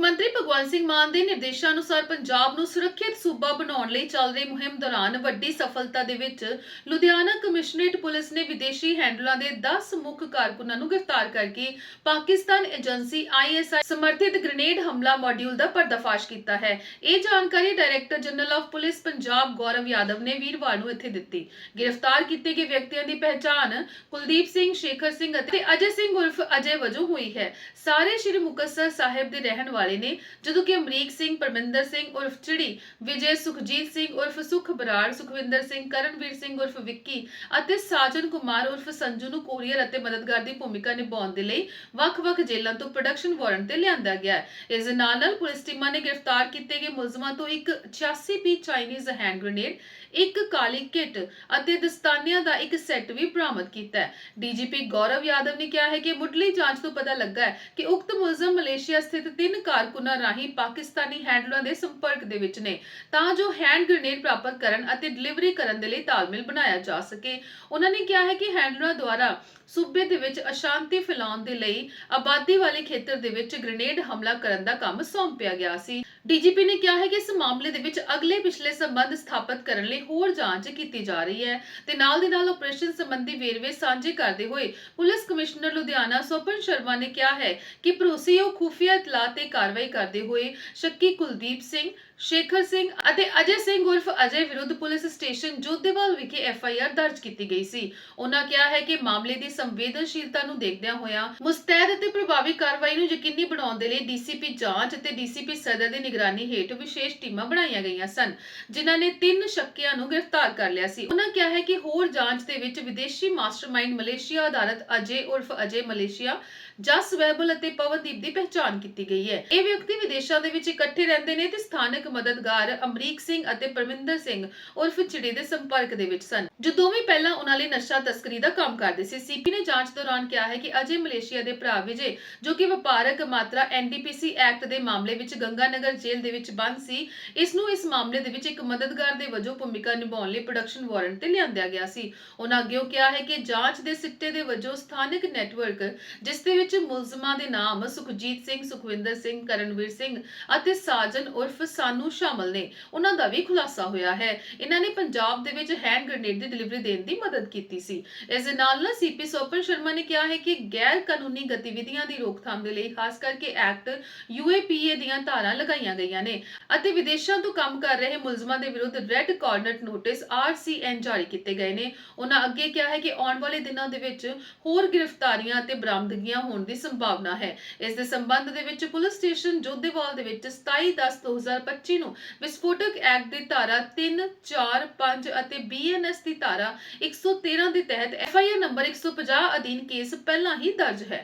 ਮੰਤਰੀ ਭਗਵੰਤ ਸਿੰਘ ਮਾਨ ਦੇ ਨਿਰਦੇਸ਼ਾਂ ਅਨੁਸਾਰ ਪੰਜਾਬ ਨੂੰ ਸੁਰੱਖਿਅਤ ਸੂਬਾ ਬਣਾਉਣ ਲਈ ਚੱਲ ਰਹੀ ਮੁਹਿੰਮ ਦੌਰਾਨ ਵੱਡੀ ਸਫਲਤਾ ਦੇ ਵਿੱਚ ਲੁਧਿਆਣਾ ਕਮਿਸ਼ਨਰੇਟ ਪੁਲਿਸ ਨੇ ਵਿਦੇਸ਼ੀ ਹੈਂਡਲਾਂ ਦੇ 10 ਮੁੱਖ ਕਾਰਕੁਨਾਂ ਨੂੰ ਗ੍ਰਿਫਤਾਰ ਕਰਕੇ ਪਾਕਿਸਤਾਨ ਏਜੰਸੀ ISI ਸਮਰਥਿਤ ਗ੍ਰੇਨੇਡ ਹਮਲਾ ਮਾਡਿਊਲ ਦਾ ਪਰਦਾਫਾਸ਼ ਕੀਤਾ ਹੈ। ਇਹ ਜਾਣਕਾਰੀ director general of police Punjab Gaurav Yadav ਨੇ ਵੀਰਵਾਰ ਨੂੰ ਇੱਥੇ ਦਿੱਤੀ। ਗ੍ਰਿਫਤਾਰ ਕੀਤੇ ਗਏ ਵਿਅਕਤੀਆਂ ਦੀ ਪਹਿਚਾਣ ਕੁਲਦੀਪ ਸਿੰਘ, ਸ਼ੇਖਰ ਸਿੰਘ ਅਤੇ ਅਜੇ ਸਿੰਘ ਉਰਫ ਅਜੇ ਵਜੋਂ ਹੋਈ ਹੈ। ਸਾਰੇ ਸ਼੍ਰੀ ਮੁਕਤਸਰ ਸਾਹਿਬ ਦੇ ਰਹਿਣ ਵਾਲੇ ਨੇ, ਜਦੋਂ ਕਿ ਅਮਰੀਕ ਸਿੰਘ, ਪਰਮਿੰਦਰ ਸਿੰਘ ਉਰਫ ਚਿੜੀ, ਵਿਜੇ ਸੁਖਜੀਤ ਸਿੰਘ ਉਰਫ ਸੁਖ ਬਰਾੜ ਸੁਖਵਿੰਦਰ ਸਿੰਘ, ਕਰਨਵੀਰ ਸਿੰਘ ਉਰਫ ਵਿੱਕੀ ਅਤੇ ਸਾਜਨ ਕੁਮਾਰ ਉਰਫ ਸੰਜੂ ਨੂੰ ਕੋਰੀਅਰ ਅਤੇ ਮਦਦਗਾਰ ਦੀ ਭੂਮਿਕਾ ਨਿਭਾਉਣ ਦੇ ਲਈ ਵੱਖ-ਵੱਖ ਜੇਲ੍ਹਾਂ ਤੋਂ ਪ੍ਰੋਡਕਸ਼ਨ ਵਾਰੰਟ ਤੇ ਲਿਆਂਦਾ ਗਿਆ ਹੈ। ਇਸ ਦੇ ਨਾਲ ਨਾਲ ਪੁਲਿਸ ਟੀਮਾਂ ਨੇ ਗ੍ਰਿਫਤਾਰ ਕੀਤੇ ਗਏ ਮੁਲਜ਼ਮਾਂ ਤੋਂ ਇੱਕ 86 ਪੀ ਚਾਈਨੀਜ਼ ਹੈਂਡ ਗ੍ਰੇਨੇਡ ਇੱਕ ਕਾਲੀ ਕਿੱਟ ਅਤੇ ਦਸਤਾਨਿਆਂ ਦਾ ਇੱਕ ਸੈੱਟ ਵੀ ਬਰਾਮਦ ਕੀਤਾ ਹੈ। ਡੀਜੀਪੀ ਗੌਰਵ ਯਾਦਵ ਨੇ ਕਿਹਾ ਹੈ ਕਿ ਮੁੱਢਲੀ ਜਾਂਚ ਤੋਂ ਪਤਾ ਲੱਗਾ ਹੈ ਕਿ ਉਕਤ ਮੁਲਜ਼ਮ ਮਲੇਸ਼ੀਆ ਸਥਿਤ ਤਿੰਨ ਕਾਰਕੁਨਾਂ ਰਾਹੀਂ ਪਾਕਿਸਤਾਨੀ ਹੈਂਡਲਰਾਂ ਦੇ ਸੰਪਰਕ ਦੇ ਵਿੱਚ ਨੇ। ਤਾਂ ਜੋ ਹੈਂਡ ਗ੍ਰੇਨੇਡ ਪ੍ਰਾਪਤ ਕਰਨ ਅਤੇ ਡਿਲੀਵਰੀ ਕਰਨ ਦੇ ਲਈ ਤਾਲਮੇਲ ਬਣਾਇਆ ਜਾ ਸਕੇ। ਉਹਨਾਂ ਨੇ ਕਿਹਾ ਹੈ ਕਿ ਹੈਂਡਲਰਾਂ ਦੁਆਰਾ ਸੂਬੇ ਦੇ ਵਿੱਚ ਅਸ਼ਾਂਤੀ ਫੈਲਾਉਣ ਦੇ ਲਈ ਆਬਾਦੀ ਵਾਲੇ ਖੇਤਰ ਦੇ ਵਿੱਚ ਗ੍ਰੇਨੇਡ ਹਮਲਾ ਕਰਨ ਦਾ ਕੰਮ ਸੌਂਪਿਆ ਗਿਆ ਸੀ। ਡੀਜੀਪੀ ਨੇ ਕਿਹਾ ਹੈ ਕਿ ਇਸ ਮਾਮਲੇ ਦੇ ਵਿੱਚ ਅਗਲੇ ਪਿਛਲੇ ਸੰਬੰਧ ਸਥਾਪਿਤ ਕਰਨ ਲਈ ਹੋਰ ਜਾਂਚ ਕੀਤੀ ਜਾ ਰਹੀ ਹੈ ਤੇ ਨਾਲ ਦੇ ਨਾਲ ਆਪਰੇਸ਼ਨ ਸੰਬੰਧੀ ਵੇਰਵੇ ਸਾਂਝੇ ਕਰਦੇ ਹੋਏ ਪੁਲਿਸ ਕਮਿਸ਼ਨਰ ਲੁਧਿਆਣਾ ਸੋਪਨ ਸ਼ਰਮਾ ਨੇ ਕਿਹਾ ਹੈ ਕਿ ਭਰੋਸੇਯੋਗ ਖੁਫੀਆ ਇਤਲਾਹ ਤੇ ਕਾਰਵਾਈ ਕਰਦੇ ਹੋਏ ਸ਼ੱਕੀ ਕੁਲਦੀਪ ਸਿੰਘ ਸ਼ੇਖਰ ਸਿੰਘ ਅਤੇ ਅਜੇ ਸਿੰਘ ਉਰਫ ਅਜੇ ਵਿਰੁੱਧ ਪੁਲਿਸ ਸਟੇਸ਼ਨ ਜੋਧੇਵਾਲ ਵਿਖੇ ਐਫ ਆਈ ਆਰ ਦਰਜ ਕੀਤੀ ਗਈ ਸੀ। ਉਹਨਾਂ ਕਿਹਾ ਹੈ ਕਿ ਮਾਮਲੇ ਦੀ ਸੰਵੇਦਨਸ਼ੀਲਤਾ ਨੂੰ ਦੇਖਦਿਆਂ ਹੋਇਆਂ ਮੁਸਤੈਦ ਅਤੇ ਪ੍ਰਭਾਵੀ ਕਾਰਵਾਈ ਨੂੰ ਯਕੀਨੀ ਬਣਾਉਣ ਦੇ ਲਈ ਡੀਸੀਪੀ ਜਾਂਚ ਅਤੇ ਡੀਸੀਪੀ ਸਦਰ ਦੀ ਨਿਗਰਾਨੀ ਹੇਠ ਵਿਸ਼ੇਸ਼ ਟੀਮਾਂ ਬਣਾਈਆਂ ਗਈਆਂ ਸਨ, ਜਿਨ੍ਹਾਂ ਨੇ ਤਿੰਨ ਸ਼ੱਕੀਆਂ ਨੂੰ ਗ੍ਰਿਫਤਾਰ ਕਰ ਲਿਆ ਸੀ। ਉਹਨਾਂ ਕਿਹਾ ਹੈ ਕਿ ਹੋਰ ਜਾਂਚ ਦੇ ਵਿੱਚ ਵਿਦੇਸ਼ੀ ਮਾਸਟਰਮਾਈਂਡ ਮਲੇਸ਼ੀਆ ਆਧਾਰਿਤ ਅਜੇ ਉਰਫ ਅਜੇ ਮਲੇਸ਼ੀਆ, ਜਸ ਵੈਬਲ ਅਤੇ ਪਵਨਦੀਪ ਦੀ ਪਹਿਚਾਣ ਕੀਤੀ ਗਈ ਹੈ। ਇਹ ਵਿਅਕਤੀ ਵਿਦੇਸ਼ਾਂ ਦੇ ਵਿੱਚ ਇਕੱਠੇ ਰਹਿੰਦੇ ਨੇ ਤੇ ਸਥਾਨਕ ਮਦਦਗਾਰ ਅਮਰੀਕ ਸਿੰਘ ਅਤੇ ਪਰਮਿੰਦਰ ਸਿੰਘ ਉਰਫ ਚਿੜੀ ਦੇ ਸੰਪਰਕ ਦੇ ਵਿੱਚ ਸਨ। ਜੋ ਦੋਵੇਂ ਪਹਿਲਾਂ ਉਹਨਾਂ ਲਈ ਨਸ਼ਾ ਤਸਕਰੀ ਦਾ ਕੰਮ ਕਰਦੇ ਸੀ। ਸੀਪੀ ਨੇ ਜਾਂਚ ਦੌਰਾਨ ਕਿਹਾ ਹੈ ਕਿ ਅਜੇ ਮਲੇਸ਼ੀਆ ਦੇ ਭਰਾ ਵਿਜੇ, ਜੋ ਕਿ ਵਪਾਰਕ ਮਾਤਰਾ ਐਨਡੀਪੀਸੀ ਐਕਟ ਦੇ ਮਾਮਲੇ ਵਿੱਚ ਗੰਗਾਨਗਰ ਜੇਲ੍ਹ ਦੇ ਵਿੱਚ ਬੰਦ ਸੀ, ਇਸ ਨੂੰ ਇਸ ਮਾਮਲੇ ਦੇ ਵਿੱਚ ਇੱਕ ਮਦਦਗਾਰ ਦੇ ਵਜੋਂ ਭੂਮਿਕਾ ਨਿਭਾਉਣ ਲਈ ਪ੍ਰੋਡਕਸ਼ਨ ਵਾਰੰਟ ਤੇ ਲਿਆਂਦਿਆ ਗਿਆ ਸੀ। ਉਹਨਾਂ ਅੱਗੇ ਕਿਹਾ ਹੈ ਕਿ ਜਾਂਚ ਦੇ ਸਿੱਟੇ ਦੇ ਵਜੋਂ ਸਥਾਨਕ ਨੈਟਵਰਕ ਜਿਸ ਦੇ ਵਿੱਚ ਮੁਲਜ਼ਮਾਂ ਦੇ ਨਾਮ ਸੁਖਜੀਤ ਸਿੰਘ, ਸੁਖਵਿੰਦਰ ਸਿੰਘ, ਕਰਨਵੀਰ ਸਿੰਘ ਅਤੇ ਸਾਜਨ ਉਰਫ ਸਾਨੂ ਸ਼ਾਮਲ ਨੇ। ਉਹਨਾਂ ਦਾ ਵੀ ਖੁਲਾਸਾ ਹੋਇਆ ਹੈ। ਇਹਨਾਂ ਨੇ ਪੰਜਾਬ ਦੇ ਵਿੱਚ ਹੈਂਡ ਗ੍ਰੇਨੇਡ ਦੀ ਡਿਲੀਵਰੀ ਦੇਣ ਦੀ ਮਦਦ ਕੀਤੀ ਸੀ। ਇਸ ਦੇ ਨਾਲ ਨਾਲ ਸੀਪੀ ਸੋਪਨ ਸ਼ਰਮਾ ਨੇ ਕਿਹਾ ਹੈ ਕਿ ਗੈਰ ਕਾਨੂੰਨੀ ਗਤੀਵਿਧੀਆਂ ਦੀ ਰੋਕਥਾਮ ਦੇ ਲਈ ਖਾਸ ਕਰਕੇ ਐਕਟ ਯੂਏਪੀਏ ਦੀਆਂ ਧਾਰਾਂ ਲਗਾਈਆਂ ਗਈਆਂ ਨੇ ਅਤੇ ਵਿਦੇਸ਼ਾਂ ਤੋਂ ਕੰਮ ਕਰ ਰਹੇ ਮੁਲਜ਼ਮਾਂ ਦੇ ਵਿਰੁੱਧ ਰੈੱਡ ਕਾਰਨਰ ਨੋਟਿਸ ਆਰਸੀਐਨ ਜਾਰੀ ਕੀਤੇ ਗਏ ਨੇ। ਉਹਨਾਂ ਅੱਗੇ ਕਿਹਾ ਹੈ ਕਿ ਆਉਣ ਵਾਲੇ ਦਿਨਾਂ ਦੇ ਵਿੱਚ ਹੋਰ ਗ੍ਰਿਫਤਾਰੀਆਂ ਅਤੇ ਬਰਾਮਦਗੀਆਂ ਹੋਣ ਦੀ ਸੰਭਾਵਨਾ ਹੈ। ਇਸ ਦੇ ਸੰਬੰਧ ਦੇ ਵਿੱਚ ਪੁਲਿਸ ਸਟੇਸ਼ਨ ਜੋਧੇਵਾਲ ਦੇ ਵਿੱਚ 27/10/2025 ਨੂੰ ਵਿਸਫੋਟਕ ਐਕਟ ਦੀ ਧਾਰਾ 3 4 5 ਅਤੇ ਬੀਐਨਐਸ ਦੀ ਧਾਰਾ 113 ਦੇ ਤਹਿਤ ਐਫਆਈਆਰ ਨੰਬਰ 150 ਅਧੀਨ ਕੇਸ ਪਹਿਲਾਂ ਹੀ ਦਰਜ ਹੈ।